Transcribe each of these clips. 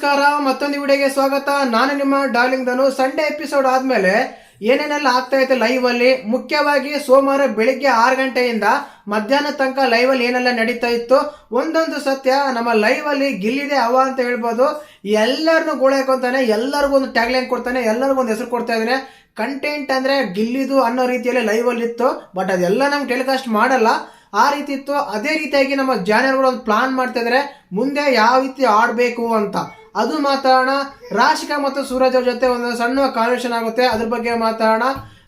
ನಮಸ್ಕಾರ, ಮತ್ತೊಂದು ವಿಡಿಯೋಗೆ ಸ್ವಾಗತ. ನಾನು ನಿಮ್ಮ ಡಾರ್ಲಿಂಗ್ ಧನು. ಸಂಡೇ ಎಪಿಸೋಡ್ ಆದ್ಮೇಲೆ ಏನೇನೆಲ್ಲ ಆಗ್ತಾ ಇತ್ತು ಲೈವ್ ಅಲ್ಲಿ? ಮುಖ್ಯವಾಗಿ ಸೋಮವಾರ ಬೆಳಿಗ್ಗೆ ಆರು ಗಂಟೆಯಿಂದ ಮಧ್ಯಾಹ್ನ ತನಕ ಲೈವ್ ಅಲ್ಲಿ ಏನೆಲ್ಲ ನಡೀತಾ ಇತ್ತು? ಒಂದೊಂದು ಸತ್ಯ, ನಮ್ಮ ಲೈವ್ ಅಲ್ಲಿ ಗಿಲ್ಲಿದೆ ಅವ ಅಂತ ಹೇಳ್ಬೋದು. ಎಲ್ಲರನ್ನು ಗೋಳಾಕೊಂತಾನೆ ಎಲ್ಲರಿಗೂ ಒಂದು ಟ್ಯಾಗ್ಲೈನ್ ಕೊಡ್ತಾನೆ, ಎಲ್ಲರಿಗೂ ಒಂದು ಹೆಸರು ಕೊಡ್ತಾ ಇದ್ದಾನೆ. ಕಂಟೆಂಟ್ ಅಂದ್ರೆ ಗಿಲ್ಲಿದು ಅನ್ನೋ ರೀತಿಯಲ್ಲಿ ಲೈವ್ ಅಲ್ಲಿ ಇತ್ತು. ಬಟ್ ಅದೆಲ್ಲ ನಮ್ಗೆ ಟೆಲಿಕಾಸ್ಟ್ ಮಾಡಲ್ಲ. ಆ ರೀತಿ ಇತ್ತು. ಅದೇ ರೀತಿಯಾಗಿ ನಮ್ಮ ಜಾನರ್ಗಳು ಒಂದು ಪ್ಲಾನ್ ಮಾಡ್ತಾ ಇದಾರೆ. ಮುಂದೆ ಯಾವ ರೀತಿ ಆಡಬೇಕು ಅಂತ. ಅದು ಮಾತಾಡೋಣ. ರಾಶಿಕ ಮತ್ತು ಸೂರಜ್ ಜೊತೆ ಒಂದು ಸಣ್ಣ ಕಾನ್ವೆಷನ್ ಆಗುತ್ತೆ. ಅದ್ರ ಬಗ್ಗೆ ಮಾತಾಡೋಣ.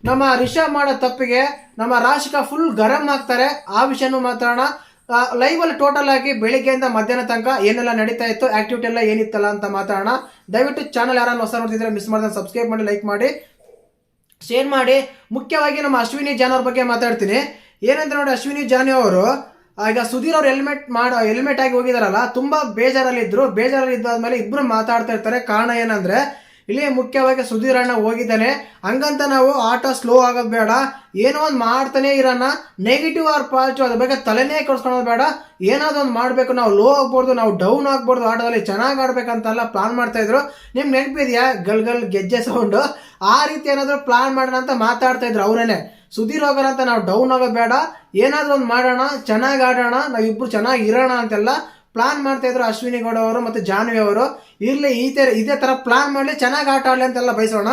ನಮ್ಮ ರಿಷಬ್ ಮಾಡೋ ತಪ್ಪಿಗೆ ನಮ್ಮ ರಾಶಿಕಾ ಫುಲ್ ಗರಂ ಆಗ್ತಾರೆ. ಆ ವಿಷಯನೂ ಮಾತಾಡೋಣ. ಲೈವ್ ಅಲ್ಲಿ ಟೋಟಲ್ ಆಗಿ ಬೆಳಿಗ್ಗೆಯಿಂದ ಮಧ್ಯಾಹ್ನ ತನಕ ಏನೆಲ್ಲ ನಡೀತಾ ಇತ್ತು ಆಕ್ಟಿವಿಟಿ ಎಲ್ಲ ಏನಿತ್ತಲ್ಲ ಅಂತ ಮಾತಾಡೋಣ. ದಯವಿಟ್ಟು ಚಾನಲ್ ಯಾರನ್ನು ಹೊಸ ನೋಡ್ತಿದ್ರೆ ಮಿಸ್ ಮಾಡಿದ್ರೆ ಸಬ್ಸ್ಕ್ರೈಬ್ ಮಾಡಿ ಲೈಕ್ ಮಾಡಿ. ಶೇರ್ ಮಾಡಿ. ಮುಖ್ಯವಾಗಿ ನಮ್ಮ ಅಶ್ವಿನಿ ಜಾನ್ ಅವ್ರ ಬಗ್ಗೆ ಮಾತಾಡ್ತೀನಿ. ಏನಂತ ನೋಡಿ, ಅಶ್ವಿನಿ ಜಾನಿ ಅವರು ಈಗ ಸುಧೀರ್ ಅವ್ರು ಹೆಲ್ಮೆಟ್ ಮಾಡೋ ಹೆಲ್ಮೆಟ್ ಆಗಿ ಹೋಗಿದಾರಲ್ಲ, ತುಂಬಾ ಬೇಜಾರಲ್ಲಿ ಇದ್ರು ಬೇಜಾರಲ್ಲಿ ಇದ್ದಾದ್ಮೇಲೆ ಇಬ್ರು ಮಾತಾಡ್ತಾ ಇರ್ತಾರೆ. ಕಾರಣ ಏನಂದ್ರೆ ಇಲ್ಲಿ ಮುಖ್ಯವಾಗಿ ಸುಧೀರ್ ಅಣ್ಣ ಹೋಗಿದ್ದಾನೆ. ಹಂಗಂತ ನಾವು ಆಟ ಸ್ಲೋ ಆಗೋದು ಬೇಡ. ಏನೋ ಒಂದು ಮಾಡ್ತಾನೆ ಇರೋಣ. ನೆಗೆಟಿವ್ ಆರ್ ಪಾಸಿಟಿವ್ ಅದ್ರ ಬಗ್ಗೆ ತಲೆನೇ ಕೊಡ್ಸ್ಕೊಳೋದು ಬೇಡ. ಏನಾದ್ರು ಒಂದು ಮಾಡಬೇಕು. ನಾವು ಲೋ ಆಗ್ಬಾರ್ದು ನಾವು ಡೌನ್ ಆಗ್ಬಾರ್ದು ಆಟದಲ್ಲಿ. ಚೆನ್ನಾಗಿ ಆಡ್ಬೇಕಂತೆಲ್ಲ ಪ್ಲಾನ್ ಮಾಡ್ತಾ ಇದ್ರು. ನಿಮ್ಗೆ ನೆನಪಿದೆಯಾ? ಗಲ್ ಗಲ್ ಗೆಜ್ಜೆ ಸೌಂಡು ಆ ರೀತಿ ಏನಾದರೂ ಪ್ಲಾನ್ ಮಾಡೋಣ ಅಂತ ಮಾತಾಡ್ತಾ ಇದ್ರು ಅವರೇನೆ. ಸುಧೀರ್ ಹೋಗೋಣ ಅಂತ ನಾವು ಡೌನ್ ಆಗೋಬೇಡ ಬೇಡ. ಏನಾದರೂ ಒಂದು ಮಾಡೋಣ, ಚೆನ್ನಾಗಿ ಆಡೋಣ, ನಾವಿಬ್ರು ಚೆನ್ನಾಗಿ ಇರೋಣ ಅಂತೆಲ್ಲ ಪ್ಲಾನ್ ಮಾಡ್ತಾ ಇದ್ರು ಅಶ್ವಿನಿ ಗೌಡ ಅವರು ಮತ್ತು ಜಾನ್ವಿ ಅವರು. ಇರ್ಲಿ, ಈ ತರ ಇದೇ ತರ ಪ್ಲಾನ್ ಮಾಡಲಿ, ಚೆನ್ನಾಗಿ ಆಟ ಆಡಲಿ ಅಂತೆಲ್ಲ ಬಯಸೋಣ.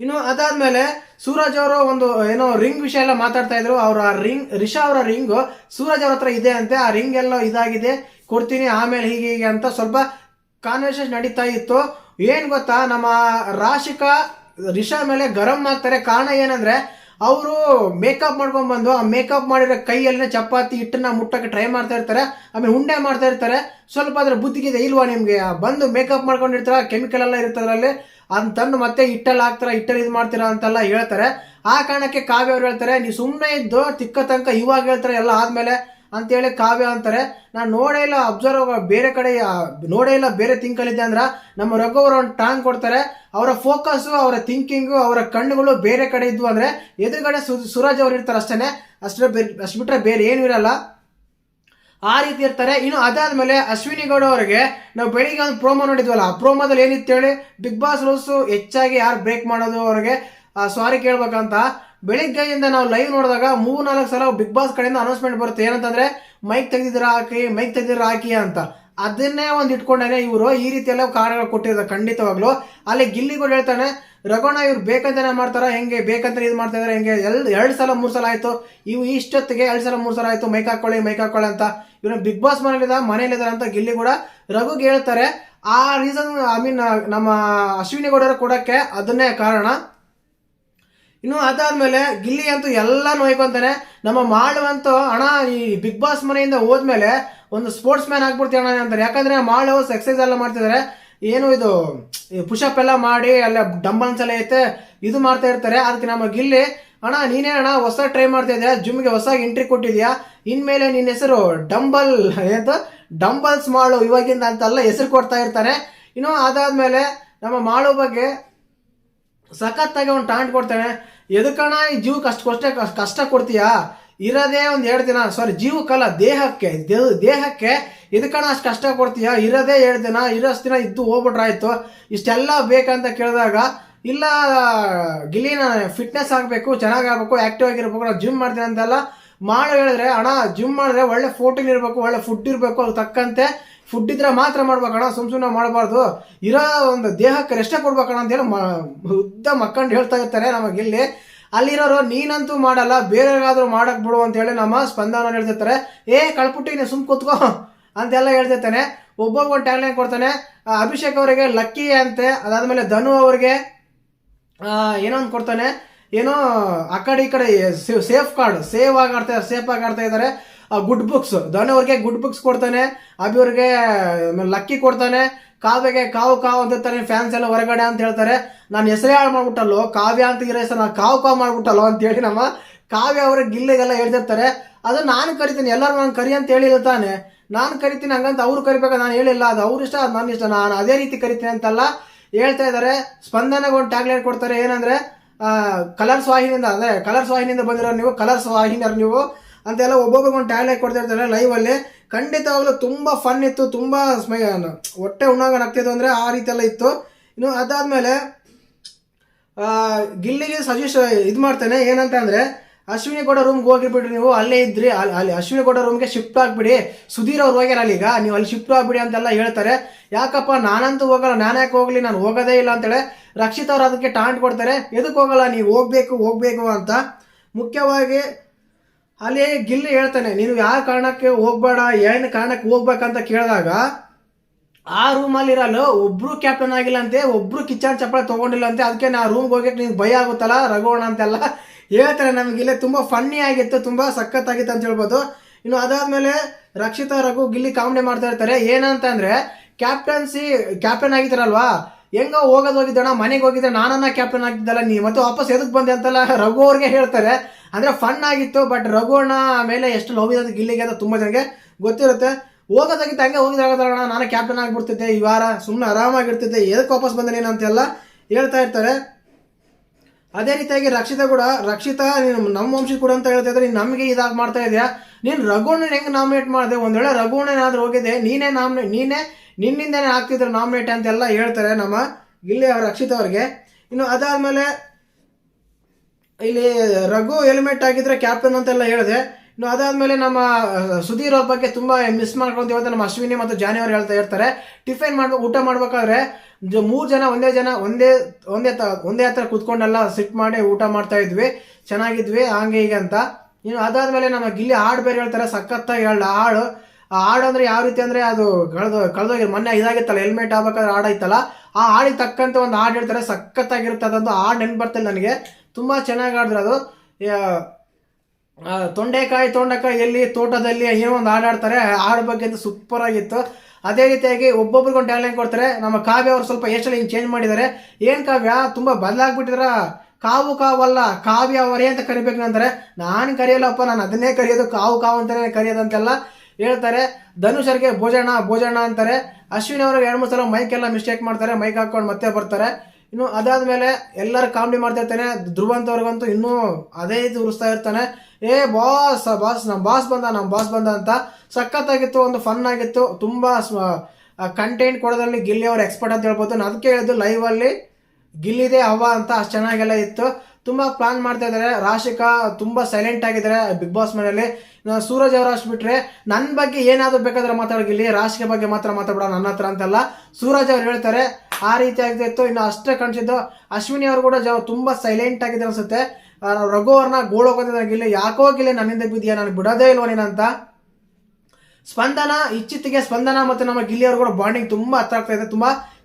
ಇನ್ನು ಅದಾದಮೇಲೆ ಸೂರಜ್ ಅವರು ಒಂದು, ಏನೋ ರಿಂಗ್ ವಿಷಯ ಎಲ್ಲ ಮಾತಾಡ್ತಾ ಇದ್ರು. ಅವರ ರಿಂಗ್ ರಿಷಾ ಅವರ ರಿಂಗ್ ಸೂರಜ್ ಅವ್ರ ಹತ್ರ ಇದೆ ಅಂತೆ. ಆ ರಿಂಗ್ ಎಲ್ಲ ಇದಾಗಿದೆ. ಕೊಡ್ತೀನಿ, ಆಮೇಲೆ ಹೀಗೆ ಹೀಗೆ ಅಂತ ಸ್ವಲ್ಪ ಕಾನ್ವರ್ಸೇಷನ್ ನಡೀತಾ ಇತ್ತು. ಏನು ಗೊತ್ತಾ, ನಮ್ಮ ರಾಶಿಕಾ ರಿಷಾ ಮೇಲೆ ಗರಂ ಆಗ್ತಾರೆ ಕಾರಣ ಏನಂದ್ರೆ, ಅವರು ಮೇಕಪ್ ಮಾಡ್ಕೊಂಡು ಬಂದು ಆ ಮೇಕಪ್ ಮಾಡಿರೋ ಕೈಯಲ್ಲಿನ ಚಪಾತಿ ಹಿಟ್ಟನ್ನ ಮುಟ್ಟಕ್ಕೆ ಟ್ರೈ ಮಾಡ್ತಾ ಇರ್ತಾರೆ. ಆಮೇಲೆ ಉಂಡೆ ಮಾಡ್ತಾ ಇರ್ತಾರೆ. ಸ್ವಲ್ಪ ಅದ್ರ ಬುದ್ಧಿಗಿದೆ, ಇಲ್ವಾ ನಿಮ್ಗೆ? ಬಂದು ಮೇಕಪ್ ಮಾಡ್ಕೊಂಡಿರ್ತಾರ ಕೆಮಿಕಲ್ ಎಲ್ಲ ಇರುತ್ತೆ ಅದರಲ್ಲಿ. ಅದನ್ನ ತಂದು ಮತ್ತೆ ಹಿಟ್ಟಲ್ಲಿ ಹಾಕ್ತಾರ, ಹಿಟ್ಟಲ್ಲಿ ಇದು ಮಾಡ್ತೀರಾ ಅಂತೆಲ್ಲ ಹೇಳ್ತಾರೆ. ಆ ಕಾರಣಕ್ಕೆ ಕಾವ್ಯ ಅವ್ರು ಹೇಳ್ತಾರೆ ನೀವು ಸುಮ್ಮನೆ ಇದ್ದು ತಿಕ್ಕ ತನಕ ಇವಾಗ ಹೇಳ್ತಾರೆ, ಎಲ್ಲ ಆದ್ಮೇಲೆ ಅಂತೇಳಿ ಕಾವ್ಯ ಅಂತಾರೆ. ನಾನು ನೋಡೇ ಇಲ್ಲ ಅಬ್ಸರ್ವ್ ಬೇರೆ ಕಡೆ ನೋಡೇ ಇಲ್ಲ, ಬೇರೆ ತಿಂಕಲ್ಲಿದ್ದೆ ಅಂದ್ರೆ ನಮ್ಮ ರಘು ಅವರು ಒಂದು ಟಾಂಗ್ ಕೊಡ್ತಾರೆ. ಅವರ ಫೋಕಸ್ಸು ಅವರ ಥಿಂಕಿಂಗು ಅವರ ಕಣ್ಣುಗಳು ಬೇರೆ ಕಡೆ ಇದ್ವು ಅಂದರೆ ಎದುರುಗಡೆ ಸುರಾಜ್ ಅವರು ಇರ್ತಾರೆ ಅಷ್ಟೇ ಅಷ್ಟೇ ಅಷ್ಟು ಬಿಟ್ಟರೆ ಬೇರೆ ಏನೂ ಇರಲ್ಲ. ಆ ರೀತಿ ಇರ್ತಾರೆ. ಇನ್ನು ಅದಾದಮೇಲೆ ಅಶ್ವಿನಿ ಗೌಡ ಅವರಿಗೆ ನಾವು ಬೆಳಿಗ್ಗೆ ಒಂದು ಪ್ರೋಮೋ ನೋಡಿದ್ವಲ್ಲ, ಆ ಪ್ರೋಮೋದಲ್ಲಿ ಏನಿತ್ತು ಹೇಳಿ ಬಿಗ್ ಬಾಸ್ ರೋಸು ಹೆಚ್ಚಾಗಿ ಯಾರು ಬ್ರೇಕ್ ಮಾಡೋದು ಅವರಿಗೆ? ಸಾರಿ ಕೇಳ್ಬೇಕಂತ. ಬೆಳಿಗ್ಗೆಯಿಂದ ನಾವು ಲೈವ್ ನೋಡಿದಾಗ ಮೂರ್ ನಾಲ್ಕು ಸಲ ಬಿಗ್ ಬಾಸ್ ಕಡೆಯಿಂದ ಅನೌನ್ಸ್ಮೆಂಟ್ ಬರುತ್ತೆ. ಏನಂತಂದ್ರೆ ಮೈಕ್ ತೆಗೆದಿದ್ರ ಹಾಕಿ ಮೈಕ್ ತೆಗೆದಿರ ಹಾಕಿ ಅಂತ. ಅದನ್ನೇ ಒಂದು ಇಟ್ಕೊಂಡೇನೆ ಇವರು ಈ ರೀತಿ ಎಲ್ಲ ಕಾರಣಗಳು ಕೊಟ್ಟಿದ್ದಾರೆ ಖಂಡಿತವಾಗ್ಲು. ಅಲ್ಲಿ ಗಿಲ್ಲಿಗಳು ಹೇಳ್ತಾನೆ ರಘೋಣ ಇವ್ರು ಬೇಕಂತಾನೆ ಮಾಡ್ತಾರ? ಹೆಂಗೆ? ಬೇಕಂತ ಇದು ಮಾಡ್ತಾ ಇದಾರೆ? ಹೆಂಗೆ? ಎರಡು ಸಲ, ಮೂರು ಸಲ ಆಯ್ತು. ಇವು ಇಷ್ಟೊತ್ತಿಗೆ ಎರಡು ಸಲ, ಮೂರು ಸಲ ಆಯ್ತು. ಮೈಕ್ ಹಾಕೊಳ್ಳಿ ಮೈಕ್ ಹಾಕೊಳ್ಳಿ ಅಂತ. ಇವ್ರು ಬಿಗ್ ಬಾಸ್ ಮನೇಲಿದ ಮನೇಲಿದ್ದಾರೆ ಅಂತ ಗಿಲ್ಲಿ ಕೂಡ ರಘುಗೆ ಹೇಳ್ತಾರೆ. ಆ ರೀಸನ್ ಐ ಮೀನ್ ನಮ್ಮ ಅಶ್ವಿನಿ ಗೌಡರು ಕೊಡೋಕ್ಕೆ ಅದನ್ನೇ ಕಾರಣ. ಇನ್ನು ಅದಾದ್ಮೇಲೆ ಗಿಲ್ಲಿ ಅಂತೂ ಎಲ್ಲ ನೋಯ್ಕೊಂತಾನೆ ನಮ್ಮ ಮಾಡುವಂತೂ ಅಣ್ಣ, ಈ ಬಿಗ್ ಬಾಸ್ ಮನೆಯಿಂದ ಹೋದ್ಮೇಲೆ ಒಂದು ಸ್ಪೋರ್ಟ್ಸ್ ಮ್ಯಾನ್ ಆಗ್ಬಿಡ್ತೀವಿ ಅಣ್ಣ ಅಂತಾರೆ. ಯಾಕಂದ್ರೆ ಮಾಳು ಎಕ್ಸಸೈಸ್ ಎಲ್ಲ ಮಾಡ್ತಿದ್ದಾರೆ ಏನು ಇದು ಪುಷಪ್ ಎಲ್ಲ ಮಾಡಿ, ಅಲ್ಲ ಡಂಬಲ್ಸ್ ಎಲ್ಲ ಐತೆ ಇದು ಮಾಡ್ತಾ ಇರ್ತಾರೆ. ಅದಕ್ಕೆ ನಮ್ಮ ಗಿಲ್ಲಿ, ಅಣ್ಣ ನೀನೇ ಅಣ್ಣ ಹೊಸ ಟ್ರೈ ಮಾಡ್ತಾ ಇದೆಯಾ ಜಿಮ್ಗೆ ಹೊಸ ಎಂಟ್ರಿ ಕೊಟ್ಟಿದ್ಯಾ ಇನ್ಮೇಲೆ ನಿನ್ನ ಹೆಸರು ಡಂಬಲ್ ಏನು ಡಂಬಲ್ಸ್ ಮಾಳು ಇವಾಗಿಂದ ಅಂತೆಲ್ಲ ಹೆಸರು ಕೊಡ್ತಾ ಇರ್ತಾನೆ. ಇನ್ನು ಅದಾದ್ಮೇಲೆ ನಮ್ಮ ಮಾಳು ಬಗ್ಗೆ ಸಖತ್ತಾಗಿ ಅವ್ನು ಟಾಂಟ್ ಕೊಡ್ತಾನೆ. ಎದಕ್ಕಣ ಈ ಜೀವಕ್ಕೆ ಅಷ್ಟು ಕಷ್ಟ ಕಷ್ಟ ಕೊಡ್ತೀಯಾ? ಇರೋದೇ ಒಂದು ಎರಡು ದಿನ. ಸಾರಿ ಜೀವಕ್ಕಲ್ಲ, ದೇಹಕ್ಕೆ ದೇಹಕ್ಕೆ ಇದಕ್ಕಣ ಅಷ್ಟು ಕಷ್ಟ ಕೊಡ್ತೀಯಾ? ಇರೋದೇ ಎರಡು ದಿನ, ಇರೋಷ್ಟು ದಿನ ಇದ್ದು ಹೋಗ್ಬಿಟ್ರಾಯ್ತು. ಇಷ್ಟೆಲ್ಲ ಬೇಕಂತ ಕೇಳಿದಾಗ, ಇಲ್ಲ ಗಿಲಿನ ಫಿಟ್ನೆಸ್ ಆಗಬೇಕು, ಚೆನ್ನಾಗಿ ಆಗಬೇಕು ಆಕ್ಟಿವ್ ಆಗಿರ್ಬೇಕು, ನಾನು ಜಿಮ್ ಮಾಡ್ತೀನಿ ಅಂತೆಲ್ಲ ಮಾಡಿ ಹೇಳಿದ್ರೆ, ಅಣ್ಣ ಜಿಮ್ ಮಾಡಿದ್ರೆ ಒಳ್ಳೆ ಫೋಟೋನ್ ಇರಬೇಕು, ಒಳ್ಳೆ ಫುಡ್ ಇರಬೇಕು, ಅದು ತಕ್ಕಂತೆ. ಫುಡ್ ಇದ್ರೆ ಮಾತ್ರ ಮಾಡ್ಬೇಕಣ್ಣ ಸುಮ್ ಸುಮ್ಮನೆ ಮಾಡಬಾರ್ದು. ಇರೋ ಒಂದು ದೇಹಕ್ಕೆ ರೆಸ್ಟೇ ಕೊಡ್ಬೇಕಣ್ಣ ಅಂತೇಳಿ ಮ, ಉದ್ದ ಮಕ್ಕಂಡು ಹೇಳ್ತಾ ಇರ್ತಾರೆ ಇಲ್ಲಿ. ಅಲ್ಲಿರೋರು, ನೀನಂತೂ ಮಾಡಲ್ಲ ಬೇರೆಗಾದ್ರೂ ಮಾಡಕ್ ಬಿಡು ಅಂತ ಹೇಳಿ ನಮ್ಮ ಸ್ಪಂದನ ಹೇಳ್ತಿರ್ತಾರೆ. ಏ, ಕಳ್ಪುಟ್ಟಿ, ನೀನು ಸುಮ್ ಕೂತ್ಕೋ ಅಂತೆಲ್ಲ ಹೇಳ್ತಿರ್ತಾನೆ. ಒಬ್ಬೊಬ್ಬ ಟ್ಯಾಗ್ಲೈನ್ ಕೊಡ್ತಾನೆ. ಅಭಿಷೇಕ್ ಅವರಿಗೆ ಲಕ್ಕಿ ಅಂತೆ, ಅದಾದ್ಮೇಲೆ ಧನು ಅವರಿಗೆ ಏನೋ ಒಂದು ಕೊಡ್ತಾನೆ. ಏನೋ ಆ ಕಡೆ ಈ ಕಡೆ ಸೇಫ್ ಕಾರ್ಡ್ ಸೇವ್ ಆಗಿ ಆಡ್ತಾ ಸೇಫ್ ಆಗಿ ಆಡ್ತಾ ಇದ್ದಾರೆ ಗುಡ್ ಬುಕ್ಸ್ ಧೋನಿ ಅವ್ರಿಗೆ ಗುಡ್ ಬುಕ್ಸ್ ಕೊಡ್ತಾನೆ. ಅಭಿ ಅವ್ರಿಗೆ ಲಕ್ಕಿ ಕೊಡ್ತಾನೆ. ಕಾವ್ಯಗೆ ಕಾವು ಕಾವು ಅಂತಿರ್ತಾನೆ ಫ್ಯಾನ್ಸ್ ಎಲ್ಲ ಹೊರಗಡೆ ಅಂತ ಹೇಳ್ತಾರೆ. ನಾನು ಹೆಸರೇ ಹಾಳು ಮಾಡ್ಬಿಟ್ಟಲ್ಲೋ? ಕಾವ್ಯ ಅಂತ ಇರೋ ಹೆಸರು ನಾನು ಕಾವು ಕಾವು ಮಾಡ್ಬಿಟ್ಟಲ್ಲೋ ಅಂತ ಹೇಳಿ ನಮ್ಮ ಕಾವ್ಯ ಅವ್ರ ಗಿಲ್ಲಿಗೆಲ್ಲ ಹೇಳ್ತಿರ್ತಾರೆ. ಅದು ನಾನು ಕರಿತೀನಿ. ಎಲ್ಲರೂ ನಾನು ಕರಿ ಅಂತ ಹೇಳಿಲ್ಲ ತಾನೆ. ನಾನು ಕರಿತೀನಿ ಹಂಗಂತ ಅವ್ರು ಕರಿಬೇಕು? ನಾನು ಹೇಳಿಲ್ಲ. ಅದು ಅವ್ರ ಇಷ್ಟ ನನ್ನ ಇಷ್ಟ. ನಾನು ಅದೇ ರೀತಿ ಕರಿತೀನಿ ಅಂತಲ್ಲ ಹೇಳ್ತಾ ಇದ್ದಾರೆ ಸ್ಪಂದನೆಗೆ ಒಂದು ಟ್ಯಾಗ್ಲೈನ್ ಕೊಡ್ತಾರೆ. ಏನಂದ್ರೆ ಕಲರ್ಸ್ ವಾಹಿನಿಂದ ಅಂದ್ರೆ ಕಲರ್ಸ್ ವಾಹಿನಿಯಿಂದ ಬಂದಿರೋ ನೀವು ಕಲರ್ಸ್ ವಾಹಿನಿಯರು ನೀವು ಅಂತೆಲ್ಲ ಒಬ್ಬೊಬ್ರಿಗೆ ಒಂದು ಟ್ಯಾಲೆಂಟ್ ಕೊಡ್ತಿರ್ತಾರೆ ಲೈವಲ್ಲಿ ಖಂಡಿತವಾಗ್ಲೂ ತುಂಬ ಫನ್ ಇತ್ತು, ತುಂಬ ಸ್ಮೈ ಹೊಟ್ಟೆ ಉಣ್ಣಾಗ ಆಗ್ತಿತ್ತು ಅಂದರೆ ಆ ರೀತಿ ಎಲ್ಲ ಇತ್ತು. ಇನ್ನು ಅದಾದಮೇಲೆ ಗಿಲ್ಲಿಗೆ ಸಜೆಸ್ಟ್ ಇದು ಮಾಡ್ತೇನೆ, ಏನಂತ ಅಂದ್ರೆ ಅಶ್ವಿನಿ ಗೌಡ ರೂಮ್ಗೆ ಹೋಗಿಬಿಡ್ರಿ ನೀವು. ಅಲ್ಲೇ ಇದ್ರಿ. ಅಲ್ಲಿ ಅಲ್ಲಿ ಅಶ್ವಿನಿ ಗೌಡ ರೂಮ್ಗೆ ಶಿಫ್ಟ್ ಆಗ್ಬಿಡಿ. ಸುಧೀರ್ ಅವ್ರು ಹೋಗ್ಯಾರ ಈಗ. ನೀವು ಅಲ್ಲಿ ಶಿಫ್ಟ್ ಆಗ್ಬಿಡಿ ಅಂತೆಲ್ಲ ಹೇಳ್ತಾರೆ. ಯಾಕಪ್ಪ, ನಾನಂತೂ ಹೋಗಲ್ಲ. ನಾನು ಯಾಕೆ ಹೋಗಲಿ? ನಾನು ಹೋಗೋದೇ ಇಲ್ಲ ಅಂತೇಳಿ ರಕ್ಷಿತ್ ಅವ್ರು ಅದಕ್ಕೆ ಟಾಂಟ್ ಕೊಡ್ತಾರೆ. ಎದಕ್ಕೆ ಹೋಗಲ್ಲ? ನೀವು ಹೋಗ್ಬೇಕು ಹೋಗ್ಬೇಕು ಅಂತ. ಮುಖ್ಯವಾಗಿ ಅಲ್ಲಿ ಗಿಲ್ಲಿ ಹೇಳ್ತಾನೆ, ನೀನು ಯಾವ ಕಾರಣಕ್ಕೆ ಹೋಗ್ಬೇಡ? ಏನು ಕಾರಣಕ್ಕೆ ಹೋಗ್ಬೇಕಂತ ಕೇಳಿದಾಗ ಆ ರೂಮಲ್ಲಿ ಇರಲ್ಲ. ಒಬ್ರು ಕ್ಯಾಪ್ಟನ್ ಆಗಿಲ್ಲ ಅಂತೆ, ಒಬ್ರು ಕಿಚನ್ ಚಪ್ಪಳ ತಗೊಂಡಿಲ್ಲ ಅಂತೆ. ಅದಕ್ಕೆ ನಾ ರೂಮ್ಗೆ ಹೋಗಕ್ಕೆ ನಿಂಗೆ ಭಯ ಆಗುತ್ತಲ್ಲ? ರಗೋಣ ಅಂತೆಲ್ಲ ಹೇಳ್ತಾರೆ ನಮಗೆ, ಇಲ್ಲೇ ತುಂಬ ಫನ್ನಿ ಆಗಿತ್ತು, ತುಂಬ ಸಖತ್ತಾಗಿತ್ತು ಅಂತ ಹೇಳ್ಬೋದು. ಇನ್ನು ಅದಾದ್ಮೇಲೆ ರಕ್ಷಿತಾ, ರಘು ಗಿಲ್ಲಿ ಕಾಮಿಡಿ ಮಾಡ್ತಾ ಇರ್ತಾರೆ. ಏನಂತ ಅಂದ್ರೆ ಕ್ಯಾಪ್ಟನ್ಸಿ ಕ್ಯಾಪ್ಟನ್ ಆಗಿದ್ದಾರಲ್ವಾ? ಹೆಂಗ ಹೋಗೋದು ಹೋಗಿದ್ದಣ ಮನೆಗೆ ಹೋಗಿದ್ದೆ ನಾನನ್ನ ಕ್ಯಾಪ್ಟನ್ ಆಗಿದ್ದಲ್ಲ ನೀ ಮತ್ತು ವಾಪಸ್ ಎದಕ್ ಬಂದೆ ಅಂತಲ್ಲ ರಘು ಅವ್ರಿಗೆ ಹೇಳ್ತಾರೆ. ಅಂದ್ರೆ ಫನ್ ಆಗಿತ್ತು ಬಟ್ ರಘು ಅಣ್ಣ ಆಮೇಲೆ ಎಷ್ಟು ಲವ್ ಗಿಲ್ಲಿಗೆ ಅಂತ ತುಂಬಾ ಜನಕ್ಕೆ ಗೊತ್ತಿರುತ್ತೆ. ಹೋಗೋದಾಗಿತ್ತು ಹಂಗೆ ಹೋಗಿದ್ದಾಗಣ ನಾನು ಕ್ಯಾಪ್ಟನ್ ಆಗಿಬಿಡ್ತಿದ್ದೆ, ಈ ವಾರ ಸುಮ್ಮನೆ ಆರಾಮಾಗಿರ್ತಿದ್ದೆ ಎದಕ್ಕೆ ವಾಪಸ್ ಬಂದೆ ನೀನು ಹೇಳ್ತಾ ಇರ್ತಾರೆ. ಅದೇ ರೀತಿಯಾಗಿ ರಕ್ಷಿತಾ ಕೂಡ, ರಕ್ಷಿತಾ, ನೀನು ನಮ್ಮ ವಂಶಿ ಕೂಡ ಅಂತ ಹೇಳ್ತಾ ಇದ್ರೆ ನಮಗೆ ಇದಾಗಿ ಮಾಡ್ತಾ ಇದೆಯಾ? ನೀನು ರಘುವಣ್ಣನ ಹೆಂಗೆ ನಾಮಿನೇಟ್ ಮಾಡಿದೆ? ಒಂದು ವೇಳೆ ರಘುಣ್ಣನಾದ್ರೂ ಹೋಗಿದೆ ನೀನೇ ನಾಮಿನೇ ನೀನೇ ನಿನ್ನಿಂದನೇ ಆಗ್ತಿದ್ರು ನಾಮಿನೇಟ್ ಅಂತೆಲ್ಲ ಹೇಳ್ತಾರೆ ನಮ್ಮ ಇಲ್ಲಿ ಅವ್ರ, ರಕ್ಷಿತಾ ಅವ್ರಿಗೆ. ಇನ್ನು ಅದಾದಮೇಲೆ ಇಲ್ಲಿ ರಘು ಹೆಲ್ಮೆಟ್ ಆಗಿದ್ರೆ ಕ್ಯಾಪ್ಟನ್ ಅಂತೆಲ್ಲ ಹೇಳಿದೆ. ಇನ್ನು ಅದಾದ್ಮೇಲೆ ನಮ್ಮ ಸುಧೀರ್ ಅವ್ರ ಬಗ್ಗೆ ತುಂಬಾ ಮಿಸ್ ಮಾಡ್ಕೊಂತ ಅಂತ ನಮ್ಮ ಅಶ್ವಿನಿ ಮತ್ತು ಜಾನಿ ಹೇಳ್ತಾ ಇರ್ತಾರೆ. ಟಿಫಿನ್ ಮಾಡ್ಬೇಕು ಊಟ ಮಾಡ್ಬೇಕಾದ್ರೆ ಮೂರು ಜನ ಒಂದೇ ಜನ, ಒಂದೇ ಒಂದೇ ಒಂದೇ ಹತ್ರ ಕುತ್ಕೊಂಡೆಲ್ಲ ಸಿಟ್ ಮಾಡಿ ಊಟ ಮಾಡ್ತಾ ಇದ್ವಿ. ಚೆನ್ನಾಗಿದ್ವಿ, ಹಂಗೆ ಹೀಗೆ ಅಂತ. ಇನ್ನು ಅದಾದ್ಮೇಲೆ ನಮ್ಮ ಗಿಲ್ಲಿ ಹಾಡು ಬೇರೆ ಹೇಳ್ತಾರೆ, ಸಖತ್ತಾಗಿ ಹೇಳ ಹಾಡು. ಆ ಹಾಡು ಅಂದ್ರೆ ಯಾವ ರೀತಿ ಅಂದ್ರೆ ಅದು ಕಳೆದು, ಕಳೆದೋಗಿ ಮೊನ್ನೆ ಇದಾಗಿತ್ತಲ್ಲ ಹೆಲ್ಮೆಟ್ ಆಗ್ಬೇಕಾದ್ರೆ ಹಾಡು ಐತಲ್ಲ ಆ ಹಾಡಿಗೆ ತಕ್ಕಂತೆ ಒಂದು ಹಾಡು ಹೇಳ್ತಾರೆ, ಸಖತ್ತಾಗಿರುತ್ತೆ ಅದಂತೂ ಹಾಡು ನೆನ್ಪು ಬರ್ತಿಲ್ಲ ನನಗೆ. ತುಂಬಾ ಚೆನ್ನಾಗಿ ಹಾಡಿದ್ರೆ ಅದು. ತೊಂಡೆಕಾಯಿ ತೊಂಡೆಕಾಯಿ ಎಲ್ಲಿ ತೋಟದಲ್ಲಿ ಏನೋ ಒಂದು ಹಾಡಾಡ್ತಾರೆ. ಆ ಹಾಡು ಬಗ್ಗೆ ಸೂಪರ್ ಆಗಿತ್ತು. ಅದೇ ರೀತಿಯಾಗಿ ಒಬ್ಬೊಬ್ರಿಗೆ ಒಂದು ಟ್ಯಾಲೆಂಟ್ ಕೊಡ್ತಾರೆ. ನಮ್ಮ ಕಾವ್ಯ ಅವರು ಸ್ವಲ್ಪ ಎಷ್ಟಲ್ಲಿ ಹಿಂಗೆ ಚೇಂಜ್ ಮಾಡಿದ್ದಾರೆ. ಏನ್ ಕಾವ್ಯ? ತುಂಬ ಬದಲಾಗ್ಬಿಟ್ಟಿದ್ರ? ಕಾವು ಕಾವಲ್ಲ ಕಾವ್ಯ ಅವರೇ ಅಂತ ಕರಿಬೇಕು ಅಂತಾರೆ. ನಾನು ಕರೆಯಲ್ಲಪ್ಪ, ನಾನು ಅದನ್ನೇ ಕರೆಯೋದು. ಕಾವು ಕಾವು ಅಂತಾನೆ ಕರೆಯೋದಂತೆಲ್ಲ ಹೇಳ್ತಾರೆ. ಧನುಷ್ ಅವ್ರಿಗೆ ಭೋಜನ ಭೋಜನ ಅಂತಾರೆ. ಅಶ್ವಿನಿ ಅವ್ರಿಗೆ ಎರಡು ಮೂರು ಸಲ ಎಲ್ಲ ಮಿಸ್ಟೇಕ್ ಮಾಡ್ತಾರೆ. ಮೈಕ್ ಹಾಕೊಂಡು ಮತ್ತೆ ಬರ್ತಾರೆ. ಇನ್ನು ಅದಾದ ಮೇಲೆ ಎಲ್ಲರೂ ಕಾಮಿಡಿ ಮಾಡ್ತಾ ಧ್ರುವಂತವ್ರಿಗಂತೂ ಇನ್ನೂ ಅದೇ ರೀತಿ ಉರಿಸ್ತಾ ಇರ್ತಾನೆ. ಏ ಬಾಸ್ ಬಾಸ್ ನಮ್ಮ ಬಾಸ್ ಬಂದ ನಮ್ಮ ಬಾಸ್ ಬಂದ ಅಂತ ಸಖತ್ತಾಗಿತ್ತು, ಒಂದು ಫನ್ ಆಗಿತ್ತು. ತುಂಬಾ ಕಂಟೆಂಟ್ ಕೊಡೋದ್ರಲ್ಲಿ ಗಿಲ್ಲಿ ಅವ್ರ ಎಕ್ಸ್ಪರ್ಟ್ ಅಂತ ಹೇಳ್ಬೋದು. ನಾನು ಅದಕ್ಕೆ ಹೇಳಿದ್ದು ಲೈವ್ ಅಲ್ಲಿ ಗಿಲ್ಲಿದೆ ಹವಾ ಅಂತ ಅಷ್ಟು ಚೆನ್ನಾಗೆಲ್ಲ ಇತ್ತು. ತುಂಬಾ ಪ್ಲಾನ್ ಮಾಡ್ತಾ ಇದ್ದಾರೆ. ರಾಶಿಕಾ ತುಂಬಾ ಸೈಲೆಂಟ್ ಆಗಿದ್ದಾರೆ ಬಿಗ್ ಬಾಸ್ ಮನೆಯಲ್ಲಿ. ಸೂರಜ್ ಅವರ ಅಷ್ಟು ಬಿಟ್ರೆ ನನ್ನ ಬಗ್ಗೆ ಏನಾದ್ರು ಬೇಕಾದ್ರೆ ಮಾತಾಡೋ ಗಿಲ್ಲಿ. ರಾಶಿಕಾ ಬಗ್ಗೆ ಮಾತ್ರ ಮಾತಾಡೋಣ ನನ್ನ ಹತ್ರ ಅಂತಲ್ಲ ಸೂರಜ್ ಅವ್ರು ಹೇಳ್ತಾರೆ. ಆ ರೀತಿ ಆಗ್ತಿತ್ತು ಇನ್ನು ಅಷ್ಟೇ ಕಾಣಿಸಿದ್ದು. ಅಶ್ವಿನಿ ಅವರು ಕೂಡ ಜ- ತುಂಬಾ ಸೈಲೆಂಟ್ ಆಗಿದೆ ಅನ್ಸುತ್ತೆ. ಆ, ರಘು ಅವ್ರನ್ನ ಗಿಲ್ಲಿ ಯಾಕೋ ನನ್ನಿಂದ ಬಿದ್ದೀಯಾ? ನಾನು ಬಿಡೋದೇ ಇಲ್ವ ನೀನಂತ ಸ್ಪಂದನ ಇಚ್ಚಿತ್ತಿಗೆ ಸ್ಪಂದನ ಮತ್ತು ನಮ್ಮ ಗಿಲ್ಲಿ ಅವರು ಕೂಡ ಬಾಂಡಿಂಗ್ ತುಂಬ ಹತ್ರ ಆಗ್ತಾ ಇದೆ ತುಂಬ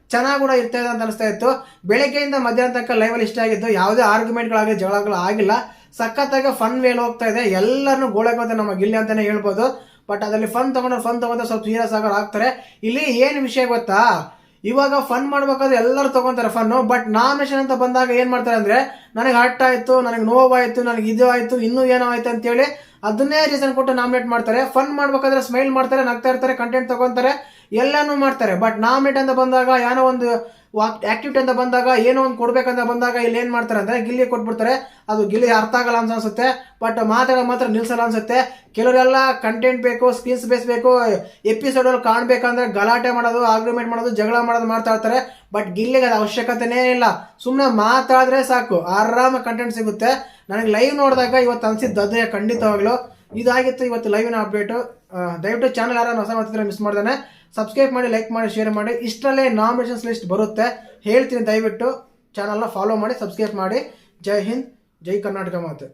ಚೆನ್ನಾಗಿ ಕೂಡ ಇರ್ತಾ ಇದೆ ಅಂತ ಅನಿಸ್ತಾ ಇತ್ತು. ಬೆಳಗ್ಗೆಯಿಂದ ಮಧ್ಯಾಹ್ನ ತನಕ ಲೈವಲ್ಲಿ ಇಷ್ಟ ಆಗಿತ್ತು ಯಾವುದೇ ಆರ್ಗ್ಯುಮೆಂಟ್ಗಳಾಗಲಿ ಜಗಳಗಳು ಆಗಿಲ್ಲ. ಸಖತ್ತಾಗಿ ಫನ್ ವೇಲ್ ಹೋಗ್ತಾ ಇದೆ. ಎಲ್ಲರನ್ನು ಗೋಳಾಗೋದೆ ನಮ್ಮ ಗಿಲ್ಲಿ ಅಂತಲೇ ಹೇಳ್ಬೋದು. ಬಟ್ ಅದರಲ್ಲಿ ಫನ್ ತಗೊಂಡ್ರೆ ಫನ್ ತಗೊಂಡ್ರೆ ಸ್ವಲ್ಪ ಸೀರಿಯಸ್ ಆಗೋರು ಆಗ್ತಾರೆ. ಇಲ್ಲಿ ಏನು ವಿಷಯ ಗೊತ್ತಾ? ಇವಾಗ ಫನ್ ಮಾಡ್ಬೇಕಾದ್ರೆ ಎಲ್ಲರೂ ತಗೊಂತಾರೆ ಫನ್ನು ಬಟ್ ನಾಮಿನೇಷನ್ ಅಂತ ಬಂದಾಗ ಏನ್ ಮಾಡ್ತಾರೆ ಅಂದ್ರೆ, ನನಗೆ ಹರ್ಟ್ ಆಯ್ತು, ನನಗೆ ನೋವಾಯ್ತು, ನನಗೆ ಇದು ಆಯ್ತು, ಇನ್ನೂ ಏನೋ ಆಯ್ತು ಅಂತೇಳಿ ಅದನ್ನೇ ರೀಸನ್ ಕೊಟ್ಟು ನಾಮಿನೇಟ್ ಮಾಡ್ತಾರೆ. ಫನ್ ಮಾಡ್ಬೇಕಾದ್ರೆ ಸ್ಮೈಲ್ ಮಾಡ್ತಾರೆ, ನಗ್ತಾ ಇರ್ತಾರೆ ಕಂಟೆಂಟ್ ತಗೊಂತಾರೆ, ಎಲ್ಲಾನು ಮಾಡ್ತಾರೆ. ಬಟ್ ನಾಮಿನೇಟ್ ಅಂತ ಬಂದಾಗ ಏನೋ ಒಂದು ಆಕ್ಟಿವಿಟಿ ಅಂತ ಬಂದಾಗ ಏನೋ ಒಂದು ಕೊಡ್ಬೇಕಂತ ಬಂದಾಗ ಇಲ್ಲಿ ಏನು ಮಾಡ್ತಾರೆ ಅಂದ್ರೆ ಗಿಲ್ಲಿ ಕೊಟ್ಬಿಡ್ತಾರೆ. ಅದು ಗಿಲ್ಲಿ ಅರ್ಥ ಆಗಲ್ಲ ಅಂತ ಅನ್ಸುತ್ತೆ. ಬಟ್ ಮಾತಾಡೋ ಮಾತ್ರ ನಿಲ್ಸಲ್ಲ ಅನ್ಸುತ್ತೆ. ಕೆಲವರೆಲ್ಲ ಕಂಟೆಂಟ್ ಬೇಕು ಸ್ಕ್ರೀನ್ ಬೇಸ್ ಬೇಕು ಎಪಿಸೋಡ್ ಅಲ್ಲಿ ಕಾಣ್ಬೇಕಂದ್ರೆ ಗಲಾಟೆ ಮಾಡೋದು ಆರ್ಗ್ಯುಮೆಂಟ್ ಮಾಡೋದು, ಜಗಳ ಮಾಡೋದು ಮಾಡ್ತಾ ಇರ್ತಾರೆ. ಬಟ್ ಗಿಲ್ಲಿಗೆ ಅದು ಅವಶ್ಯಕತೆನೇ ಇಲ್ಲ. ಸುಮ್ಮನೆ ಮಾತಾಡಿದ್ರೆ ಸಾಕು. ಆರಾಮ ಕಂಟೆಂಟ್ ಸಿಗುತ್ತೆ. ನನಗೆ ಲೈವ್ ನೋಡಿದಾಗ ಇವತ್ತು ಅನ್ಸಿದ್ದು ಅದೇ ಖಂಡಿತವಾಗ್ಲು. ಇದಾಗಿತ್ತು ಇವತ್ತು ಲೈವಿನ ಅಪ್ಡೇಟು ದಯವಿಟ್ಟು ಚಾನಲ್ ಯಾರು ಹೊಸ ಮಾಡ್ತಿದ್ರೆ ಮಿಸ್ ಮಾಡ್ದಾನೆ. ಸಬ್ಸ್ಕ್ರೈಬ್ ಮಾಡಿ ಲೈಕ್ ಮಾಡಿ ಶೇರ್ ಮಾಡಿ. ಇಷ್ಟರಲ್ಲೇ ನಾಮಿನೇಷನ್ಸ್ ಲಿಸ್ಟ್ ಬರುತ್ತೆ. ಹೇಳ್ತೀನಿ ದಯವಿಟ್ಟು. ಚಾನಲ್ನ ಫಾಲೋ ಮಾಡಿ ಸಬ್ಸ್ಕ್ರೈಬ್ ಮಾಡಿ. ಜೈ ಹಿಂದ್, ಜೈ ಕರ್ನಾಟಕ ಮಾತೆ.